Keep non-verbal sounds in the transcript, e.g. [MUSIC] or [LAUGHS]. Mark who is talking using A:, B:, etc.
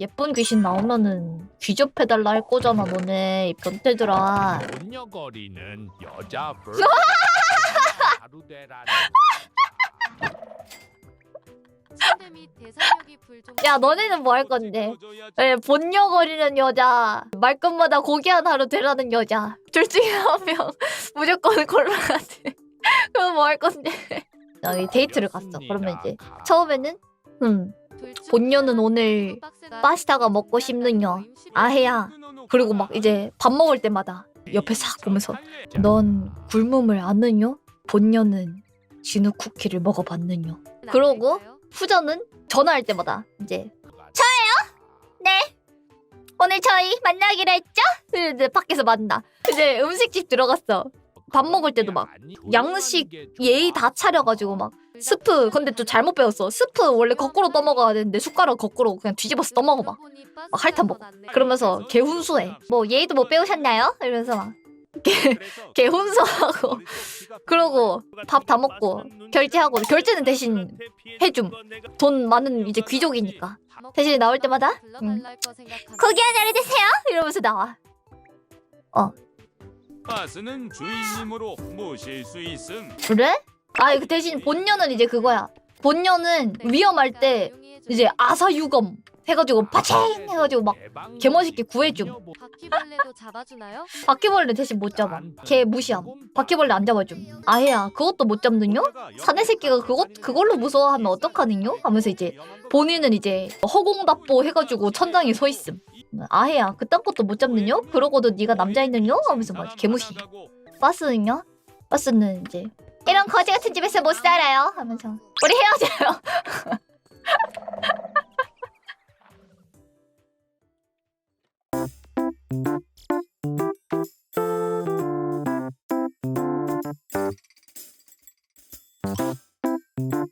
A: 예쁜 귀신 나오면은 귀접해달라 할 거잖아 너네. 이 변태들아.
B: 본녀거리는 여자
C: 침대 및 불종.
A: 야 너네는 뭐 할 건데? 예, 본녀거리는 여자 말끝마다 고기 하나로 되라는 여자. 둘 중에 한 명 [LAUGHS] 무조건 골라야 돼. [LAUGHS] 그럼 뭐 할 건데? 여기 데이트를 갔어. 그러면 이제 처음에는 음 본녀는 오늘 파스타가 먹고 싶느냐 아해야 그리고 막 이제 밥 먹을 때마다 옆에 싹 보면서 넌 굶음을 아느냐? 본녀는 진우 쿠키를 먹어봤느냐? 그러고 후전은 전화할 때마다 이제 네 오늘 저희 만나기로 했죠? 이제 밖에서 만나 이제 음식집 들어갔어 밥 먹을 때도 막 양식 예의 다 차려가지고 막 스프 근데 또 잘못 배웠어. 스프 원래 거꾸로 떠먹어야 되는데 숟가락 거꾸로 그냥 뒤집어서 떠먹어 막막 핥아 먹어. 그러면서 개 훈수해. 뭐 예의도 못 배우셨나요? 이러면서 막 개훈수하고. [LAUGHS] 그러고 밥 다 먹고 결제하고 결제는 대신 해줌. 돈 많은 이제 귀족이니까. 대신 나올 때마다? 음. 고기 하나를 드세요? 이러면서 나와.
D: 바스는 주인님으로 모실 수 있음.
A: 그래? 아 그 대신 본녀는 이제 그거야 본녀는 위험할 때 이제 아사유검 해가지고 파칭 해가지고 막 개멋있게 구해줌.
C: 바퀴벌레도 잡아주나요?
A: 바퀴벌레 대신 못 잡아 걔 무시함 바퀴벌레 안 잡아줌 아해야 그것도 못 잡느뇨? 사내 새끼가 그것 그걸로 무서워하면 어떡하느뇨? 하면서 이제 본인은 이제 허공답보 해가지고 천장에 서 있음 아해야 그딴 것도 못 잡느뇨? 그러고도 네가 남자있느뇨? 하면서 막 개무시 버스는요? 버스는 이제 이런 거지 같은 집에서 못 살아요. 하면서. 우리 헤어져요 [LAUGHS]